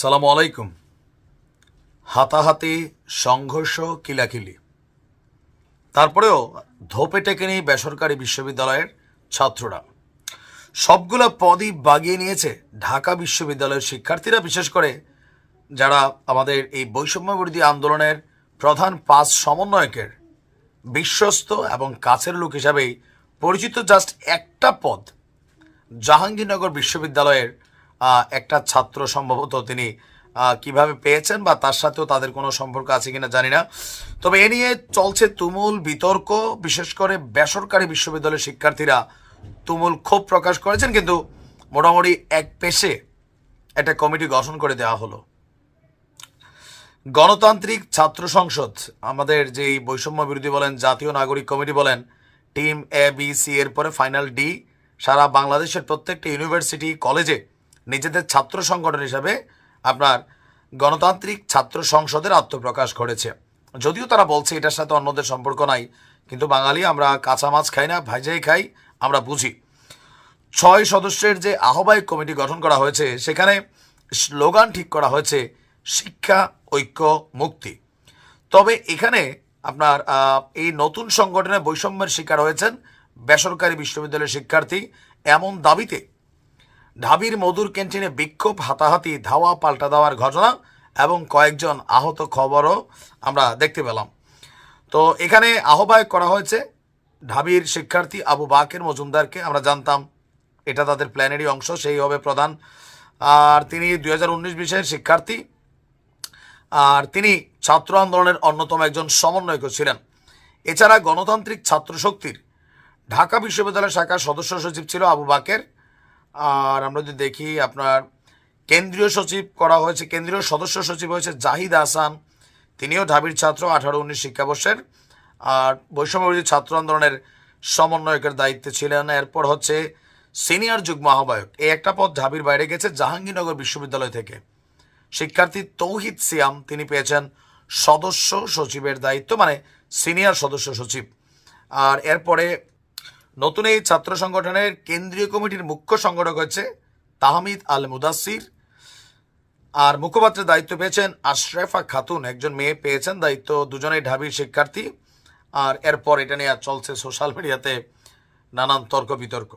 সালাম আলাইকুম। হাতাহাতি, সংঘর্ষ, কিলাকিলি। তারপরেও ধোপে টেকেনি বেসরকারি বিশ্ববিদ্যালয়ের ছাত্ররা। সবগুলো পদই বাগিয়ে নিয়েছে ঢাকা বিশ্ববিদ্যালয়ের শিক্ষার্থীরা, বিশেষ করে যারা আমাদের এই বৈষম্য বিরোধী আন্দোলনের প্রধান পাঁচ সমন্বয়কের বিশ্বস্ত এবং কাছের লোক হিসাবেই পরিচিত জাস্ট একটা পদ, জাহাঙ্গীরনগর বিশ্ববিদ্যালয়ের একটা ছাত্র সম্ভবত তিনি কীভাবে পেয়েছেন বা তার সাথেও তাদের কোনো সম্পর্ক আছে কিনা জানি না। তবে এ নিয়ে চলছে তুমুল বিতর্ক, বিশেষ করে বেসরকারি বিশ্ববিদ্যালয়ের শিক্ষার্থীরা তুমুল ক্ষোভ প্রকাশ করেছেন, কিন্তু মোটামুটি এক পেশে একটা কমিটি গঠন করে দেওয়া হলো। গণতান্ত্রিক ছাত্র সংসদ, আমাদের যেই বৈষম্য বিরোধী বলেন, জাতীয় নাগরিক কমিটি বলেন, টিম এ বি সি এর পরে ফাইনাল ডি সারা বাংলাদেশের প্রত্যেকটা ইউনিভার্সিটি, কলেজে নিজেদের ছাত্র সংগঠন হিসাবে আপনার গণতান্ত্রিক ছাত্র সংসদের আত্মপ্রকাশ করেছে যদিও তারা বলছে এটার সাথে অন্যদের সম্পর্ক নাই, কিন্তু বাঙালি আমরা কাঁচা মাছ খাই না ভাইজাই খাই, আমরা বুঝি। ছয় সদস্যের যে আহ্বায়ক কমিটি গঠন করা হয়েছে, সেখানে স্লোগান ঠিক করা হয়েছে, শিক্ষা, ঐক্য, মুক্তি। তবে এখানে আপনার এই নতুন সংগঠনে বৈষম্যের শিকার হয়েছেন বেসরকারি বিশ্ববিদ্যালয়ের শিক্ষার্থী। এমন দাবিতে ঢাবির মধুর ক্যান্টিনে বিক্ষোভ, হাতাহাতি, ধাওয়া, পাল্টা দেওয়ার ঘটনা এবং কয়েকজন আহত খবরও আমরা দেখতে পেলাম। তো এখানে আহ্বায়ক করা হয়েছে ঢাবির শিক্ষার্থী আবু বাকের মজুমদারকে, আমরা জানতাম এটা তাদের প্ল্যানেরই অংশ, সেই হবে প্রধান। আর তিনি দুই হাজার উনিশ বিশের শিক্ষার্থী। আর তিনি ছাত্র আন্দোলনের অন্যতম একজন সমন্বয়ক ছিলেন। এছাড়া গণতান্ত্রিক ছাত্র শক্তির ঢাকা বিশ্ববিদ্যালয় শাখার সদস্য সচিব ছিল আবু বাকের। আর আমরা যদি দেখি আপনার কেন্দ্রীয় সচিব করা হয়েছে, কেন্দ্রীয় সদস্য সচিব হয়েছে জাহিদ আহসান। তিনিও ঢাবির ছাত্র, আঠারো উনিশ শিক্ষাবর্ষের। আর বৈষম্যবিরোধী ছাত্র আন্দোলনের সমন্বয়কের দায়িত্বে ছিলেন। এরপর হচ্ছে সিনিয়র যুগ্ম আহ্বায়ক। এই একটা পদ ঢাবির বাইরে গেছে, জাহাঙ্গীরনগর বিশ্ববিদ্যালয় থেকে। শিক্ষার্থী তৌহিদ সিয়াম, তিনি পেয়েছেন সদস্য সচিবের দায়িত্ব মানে সিনিয়র সদস্য সচিব। আর এরপরে নতুন এই ছাত্র সংগঠনের কেন্দ্রীয় কমিটির মুখ্য সংগঠক হচ্ছে তাহমিদ আল মুদাসির আর মুখপাত্রের দায়িত্ব পেয়েছেন আশরেফা খাতুন। একজন মেয়ে পেয়েছেন দায়িত্ব দুজনেই ঢাবির শিক্ষার্থী। আর এরপর এটা নিয়ে চলছে সোশ্যাল মিডিয়াতে নানান তর্ক বিতর্ক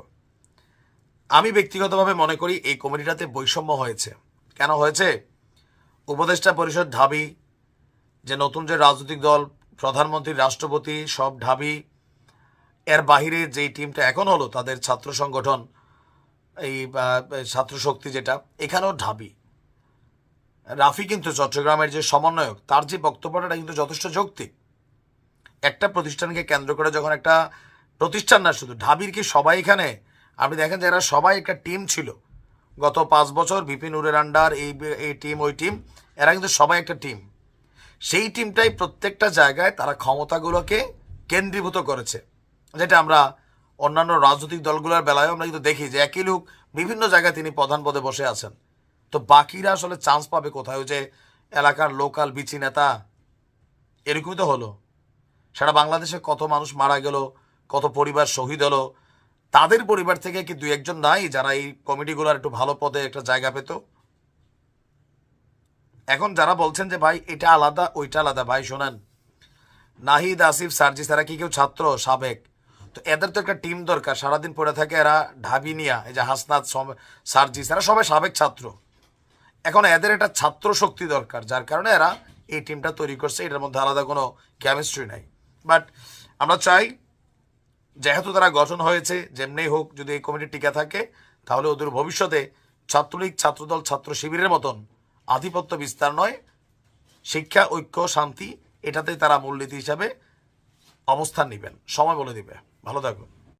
আমি ব্যক্তিগতভাবে মনে করি এই কমিটিটাতে বৈষম্য হয়েছে। কেন হয়েছে? উপদেষ্টা পরিষদ ঢাবি, যে নতুন যে রাজনৈতিক দল, প্রধানমন্ত্রী, রাষ্ট্রপতি, সব ঢাবি এর বাহিরে যেই টিমটা এখন হলো তাদের ছাত্র সংগঠন, এই ছাত্র শক্তি যেটা, এখানেও ঢাবি। রাফি কিন্তু চট্টগ্রামের যে সমন্বয়ক, তার যে বক্তব্যটা কিন্তু যথেষ্ট যৌক্তিক। একটা প্রতিষ্ঠানকে কেন্দ্র করে যখন একটা প্রতিষ্ঠান না, শুধু ঢাবির কি সবাই এখানে? আপনি দেখেন যে এরা সবাই একটা টিম ছিল। গত পাঁচ বছর বিপিন উরের আন্ডার এই এই টিম ওই টিম এরা কিন্তু সবাই একটা টিম সেই টিমটাই প্রত্যেকটা জায়গায় তারা ক্ষমতাগুলোকে কেন্দ্রীভূত করেছে। যেটা আমরা অন্যান্য রাজনৈতিক দলগুলোর বেলায় আমরা কিন্তু দেখি যে একই লোক বিভিন্ন জায়গায় তিনি প্রধান পদে বসে আছেন। তো বাকিরা আসলে চান্স পাবে কোথায়? যে এলাকার লোকাল বিচি নেতা, এরকমই তো হলো। সারা বাংলাদেশে কত মানুষ মারা গেল, কত পরিবার শহীদ হলো, তাদের পরিবার থেকে কি দুই একজন নাই যারা এই কমিটিগুলোর একটু ভালো পদে একটা জায়গা পেত? এখন যারা বলছেন যে ভাই এটা আলাদা, ওইটা আলাদা, ভাই শোনেন। নাহিদ আসিফ সার্জি তারা কি কেউ ছাত্র? সাবেক। তো এদের তো একটা টিম দরকার। সারাদিন পড়ে থাকে এরা ঢাবিনিয়া এই যে হাসনাত সার্জিস, এরা সবাই সাবেক ছাত্র। এখন এদের একটা ছাত্র শক্তি দরকার, যার কারণে এরা এই টিমটা তৈরি করছে, এটার মধ্যে আলাদা কোনো কেমিস্ট্রি নাই। বাট আমরা চাই, যেহেতু তারা গঠন হয়েছে যেমনি হোক, যদি এই কমিটি টিকে থাকে, তাহলে ওদের ভবিষ্যতে ছাত্রলীগ, ছাত্রদল, ছাত্র শিবিরের মতন আধিপত্য বিস্তার নয়, শিক্ষা, ঐক্য, শান্তি, এটাতেই তারা মূলনীতি হিসাবে অবস্থান নেবেন। সময় বলে দিবে। ভালো থাকুন